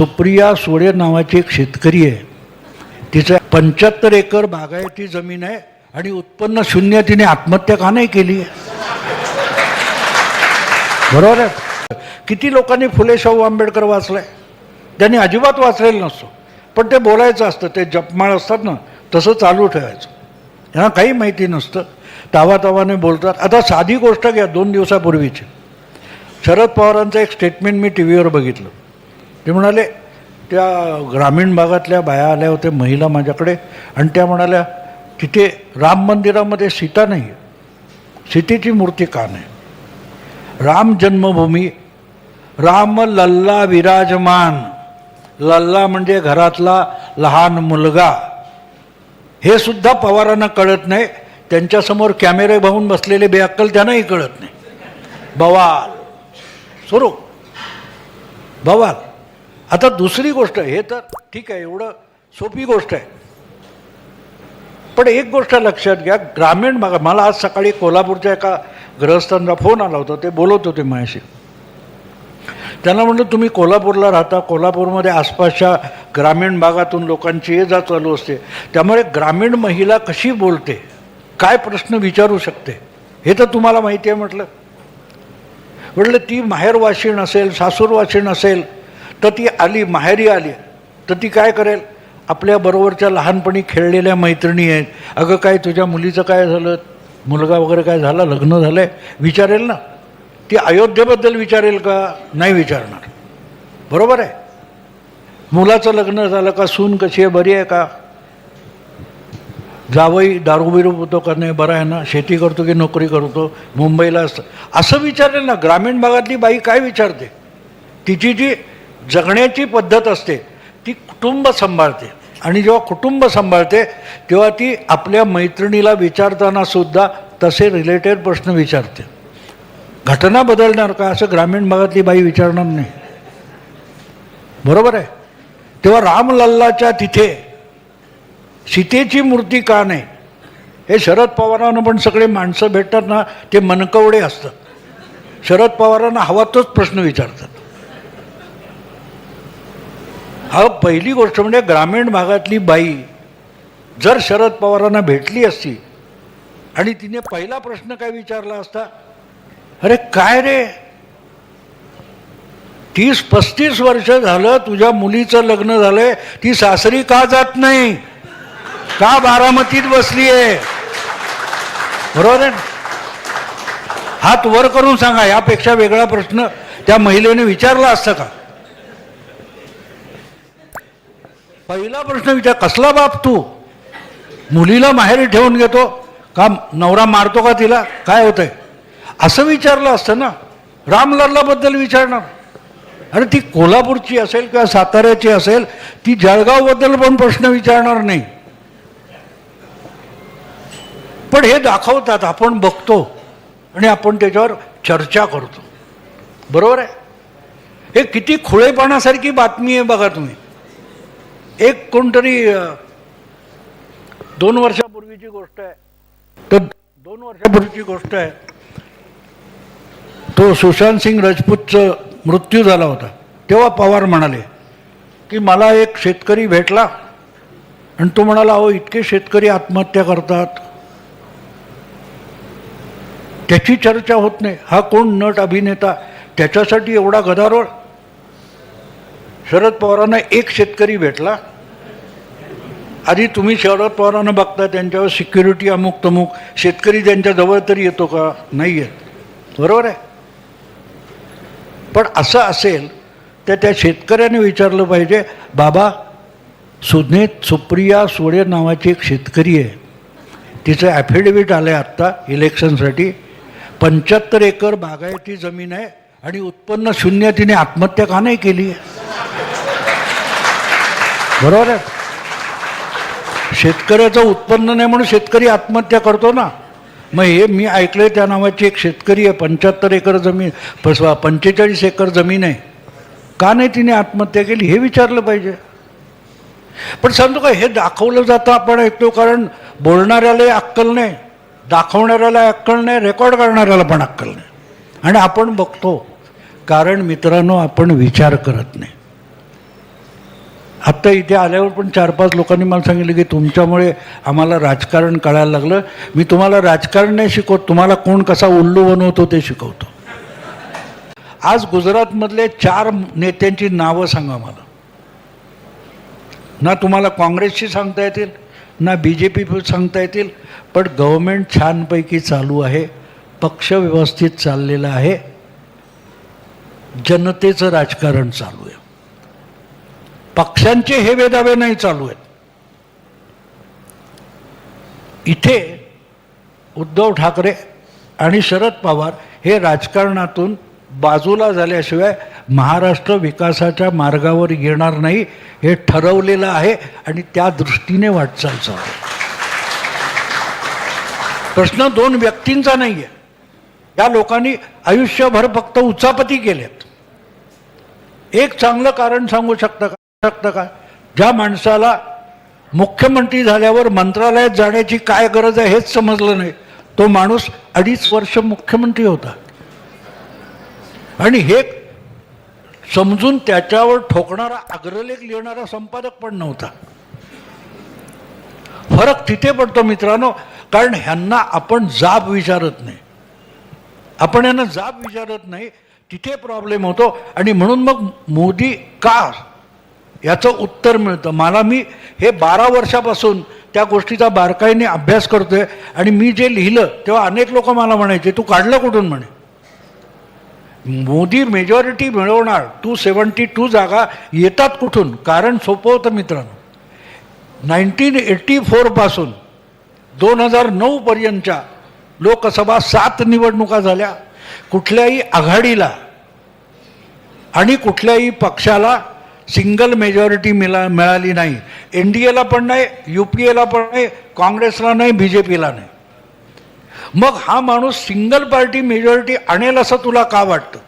सुप्रिया सोळे नावाची एक शेतकरी आहे. तिचं पंच्याहत्तर एकर बागायती जमीन आहे आणि उत्पन्न शून्य तिने आत्महत्या का नाही केली? बरोबर आहे? किती लोकांनी फुले शाहू आंबेडकर वाचलाय? त्यांनी अजिबात वाचलेलं नसतो. पण ते बोलायचं असतं ते जपमाळ असतात ना तसं चालू ठेवायचं. त्यांना काही माहिती नसतं. तावातावाने बोलतात. आता साधी गोष्ट घ्या दोन दिवसापूर्वीची. शरद पवारांचं एक स्टेटमेंट मी टी व्हीवर बघितलं. ते म्हणाले त्या ग्रामीण भागातल्या बाया आल्या होत्या महिला माझ्याकडे. आणि त्या म्हणाल्या तिथे राम मंदिरामध्ये सीता नाही सीतेची मूर्ती का नाही? राम जन्मभूमी. राम लल्ला विराजमान. लल्ला म्हणजे घरातला लहान मुलगा. हे सुद्धा पवारांना कळत नाही. त्यांच्यासमोर कॅमेरे भाऊन बसलेले बेअक्कल त्यांनाही कळत नाही. बवाल. सुरू. बवाल. आता दुसरी गोष्ट हे तर ठीक आहे एवढं सोपी गोष्ट आहे. पण एक गोष्ट लक्षात घ्या ग्रामीण भागात मला आज सकाळी कोल्हापूरच्या एका ग्रहस्थांचा फोन आला होता ते बोलत होते माझ्याशी. त्यांना म्हणलं तुम्ही कोल्हापूरला राहता कोल्हापूरमध्ये आसपासच्या ग्रामीण भागातून लोकांची ये जा चालू असते. त्यामुळे ग्रामीण महिला कशी बोलते? काय प्रश्न विचारू शकते? हे तर तुम्हाला माहिती आहे म्हटलं. म्हटलं ती माहेरवाशीण असेल सासूरवाशीण असेल तर ती आली माहेरी आली. तर ती काय करेल? आपल्याबरोबरच्या लहानपणी खेळलेल्या मैत्रिणी आहेत. अगं काय तुझ्या मुलीचं काय झालं? मुलगा वगैरे काय झाला? लग्न झालं आहे विचारेल ना. ती अयोध्येबद्दल विचारेल का? नाही विचारणार. बरोबर आहे? मुलाचं लग्न झालं का? सून कशी आहे? बरी आहे का? जावई दारू बिरू होतो का नाही बरं आहे ना? शेती करतो की नोकरी करतो? मुंबईला असतं असं विचारेल ना. ग्रामीण भागातली बाई काय विचारते? तिची जी जगण्याची पद्धत असते ती कुटुंब सांभाळते. आणि जेव्हा कुटुंब सांभाळते तेव्हा ती आपल्या मैत्रिणीला विचारताना सुद्धा तसे रिलेटेड प्रश्न विचारते. घटना बदलणार का? असं ग्रामीण भागातली बाई विचारणार नाही. बरोबर आहे? तेव्हा रामलल्लाच्या तिथे सीतेची मूर्ती का नाही? हे शरद पवारांना पण सगळे माणसं भेटतात ना ते मनकवडे असतात. शरद पवारांना हवा तोच प्रश्न विचारतात. हा पहिली गोष्ट म्हणजे ग्रामीण भागातली बाई जर शरद पवारांना भेटली असती आणि तिने पहिला प्रश्न काय विचारला असता अरे काय रे? तीस पस्तीस वर्ष झालं तुझ्या मुलीचं लग्न झालंय ती सासरी का जात नाही? का बारामतीत बसली आहे बरोबर आहे हात वर करून सांगा यापेक्षा वेगळा प्रश्न त्या महिलेने विचारला असता का? पहिला प्रश्न विचार कसला बाप तू? मुलीला माहेरी ठेवून घेतो. का नवरा मारतो का तिला? काय होतंय? असं विचारलं असतं ना. रामलल्लाबद्दल विचारणार. अरे ती कोल्हापूरची असेल किंवा साताऱ्याची असेल ती जळगावबद्दल पण प्रश्न विचारणार नाही. पण हे दाखवतात आपण बघतो आणि आपण त्याच्यावर चर्चा करतो. बरोबर आहे? हे किती खुळेपणासारखी बातमी आहे बघा तुम्ही. एक कोणतरी दोन वर्षापूर्वीची गोष्ट आहे. तर दोन वर्षापूर्वीची गोष्ट आहे. तो सुशांत सिंग राजपूतचं मृत्यू झाला होता. तेव्हा पवार म्हणाले की मला एक शेतकरी भेटला आणि तो म्हणाला अहो इतके शेतकरी आत्महत्या करतात. त्याची चर्चा होत नाही. हा कोण नट अभिनेता? त्याच्यासाठी एवढा गदारोळ. शरद पवारांना एक शेतकरी भेटला. आधी तुम्ही शरद पवारांना बघता त्यांच्यावर सिक्युरिटी अमुक तमुक. शेतकरी त्यांच्याजवळ तरी येतो का? नाही येत. बरोबर आहे? पण असं असेल तर त्या शेतकऱ्याने विचारलं पाहिजे बाबा सुज्ञेत सुप्रिया सोळे नावाची एक शेतकरी आहे. तिचं ॲफिडेव्हिट आलं आहे आत्ता इलेक्शनसाठी पंच्याहत्तर एकर बागायती जमीन आहे आणि उत्पन्न शून्य तिने आत्महत्या का नाही केली आहे? बरोबर आहे? शेतकऱ्याचं उत्पन्न नाही म्हणून शेतकरी आत्महत्या करतो ना. मग हे मी ऐकलंय त्या नावाची एक शेतकरी आहे पंच्याहत्तर एकर जमीन फसवा पंचेचाळीस एकर जमीन आहे. का नाही तिने आत्महत्या केली हे विचारलं पाहिजे. पण सांगतो का हे दाखवलं जातं आपण ऐकतो कारण बोलणाऱ्यालाही अक्कल नाही दाखवणाऱ्याला अक्कल नाही रेकॉर्ड करणाऱ्याला पण अक्कल नाही. आणि आपण बघतो कारण मित्रांनो आपण विचार करत नाही. आत्ता इथे आल्यावर पण चार पाच लोकांनी मला सांगितलं की तुमच्यामुळे आम्हाला राजकारण कळायला लागलं. मी तुम्हाला राजकारण नाही शिकवत तुम्हाला कोण कसा उल्लू बनवतो ते शिकवतो. आज गुजरातमधले चार नेत्यांची नावं सांगा मला. ना तुम्हाला काँग्रेसची सांगता येतील ना बी जे पी सांगता येतील पण गव्हर्मेंट छानपैकी चालू आहे पक्ष व्यवस्थित चाललेला आहे जनतेचं राजकारण चालू आहे. पक्षांचे हे वेदावे नाही चालू आहेत. इथे उद्धव ठाकरे आणि शरद पवार हे राजकारणातून बाजूला झाल्याशिवाय महाराष्ट्र विकासाच्या मार्गावर येणार नाही हे ठरवलेलं आहे आणि त्या दृष्टीने वाटचाल चालू प्रश्न दोन व्यक्तींचा नाही आहे या लोकांनी आयुष्यभर फक्त उचापती केल्यात एक चांगलं कारण सांगू शकता का? शकतं का ज्या माणसाला मुख्यमंत्री झाल्यावर मंत्रालयात जाण्याची काय गरज आहे हेच समजलं नाही. तो माणूस अडीच वर्ष मुख्यमंत्री होता. आणि हे समजून त्याच्यावर ठोकणारा अग्रलेख लिहिणारा संपादक पण नव्हता. फरक तिथे पडतो मित्रांनो कारण ह्यांना आपण जाब विचारत नाही. आपण यांना जाब विचारत नाही तिथे प्रॉब्लेम होतो. आणि म्हणून मग मोदी का याचं उत्तर मिळतं. मला मी हे बारा वर्षापासून त्या गोष्टीचा बारकाईने अभ्यास करतो आहे आणि मी जे लिहिलं तेव्हा अनेक लोक मला म्हणायचे तू काढलं कुठून म्हणे? मोदी मेजॉरिटी मिळवणार टू सेवन्टी टू जागा येतात कुठून? कारण सोपं होतं मित्रांनो. नाईन्टीन एटी फोरपासून दोन हजार नऊपर्यंतच्या लोकसभा सात निवडणुका झाल्या. कुठल्याही आघाडीला आणि कुठल्याही पक्षाला सिंगल मेजॉरिटी मिळा मिळाली नाही. एन डी एला पण नाही यू पी एला पण नाही काँग्रेसला नाही बी जे पीला नाही. मग हा माणूस सिंगल पार्टी मेजॉरिटी आणेल असं तुला का वाटतं?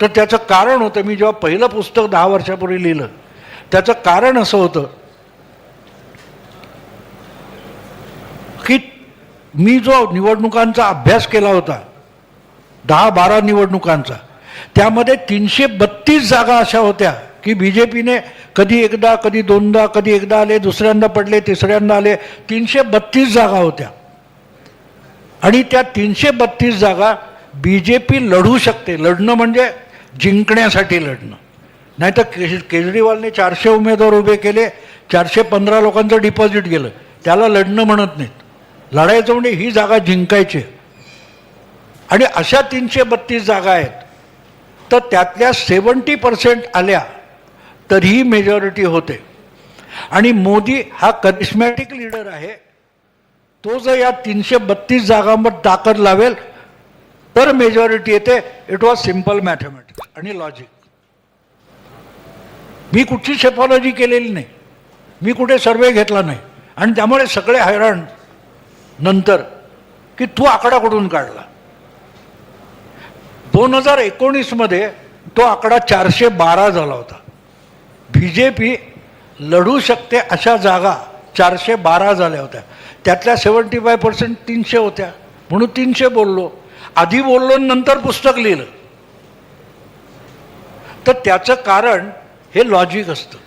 तर त्याचं कारण होतं मी जेव्हा पहिलं पुस्तक दहा वर्षापूर्वी लिहिलं त्याचं कारण असं होतं की मी जो निवडणुकांचा अभ्यास केला होता दहा बारा निवडणुकांचा त्यामध्ये तीनशे बत्तीस जागा अशा होत्या की बी जे पीने कधी एकदा कधी दोनदा कधी एकदा आले दुसऱ्यांदा पडले तिसऱ्यांदा आले तीनशे बत्तीस जागा होत्या. आणि त्या तीनशे बत्तीस जागा बी जे पी लढू शकते. लढणं म्हणजे जिंकण्यासाठी लढणं. नाही तर केज केजरीवालने चारशे उमेदवार उभे केले चारशे पंधरा लोकांचं डिपॉझिट गेलं. त्याला लढणं म्हणत नाहीत. लढायचं म्हणजे ही जागा जिंकायची. आणि अशा तीनशे बत्तीस जागा आहेत. तर त्यातल्या सेवन्टी पर्सेंट आल्या तरीही मेजॉरिटी होते. आणि मोदी हा करिस्मॅटिक लीडर आहे. तो जर या तीनशे बत्तीस जागांवर ताकद लावेल तर मेजॉरिटी येते. इट वॉज सिंपल मॅथमॅटिक्स आणि लॉजिक मी कुठची शेफॉलॉजी केलेली नाही. मी कुठे सर्वे घेतला नाही. आणि त्यामुळे सगळे हैराण नंतर की तू आकडा कुठून काढला? दोन हजार एकोणीसमध्ये तो आकडा चारशे बारा झाला होता. बी जे पी लढू शकते अशा जागा चारशे बारा झाल्या होत्या. त्यातल्या सेवन्टी फाय पर्सेंट तीनशे होत्या. म्हणून तीनशे बोललो. आधी बोललो नंतर पुस्तक लिहिलं. तर त्याचं कारण हे लॉजिक असतं.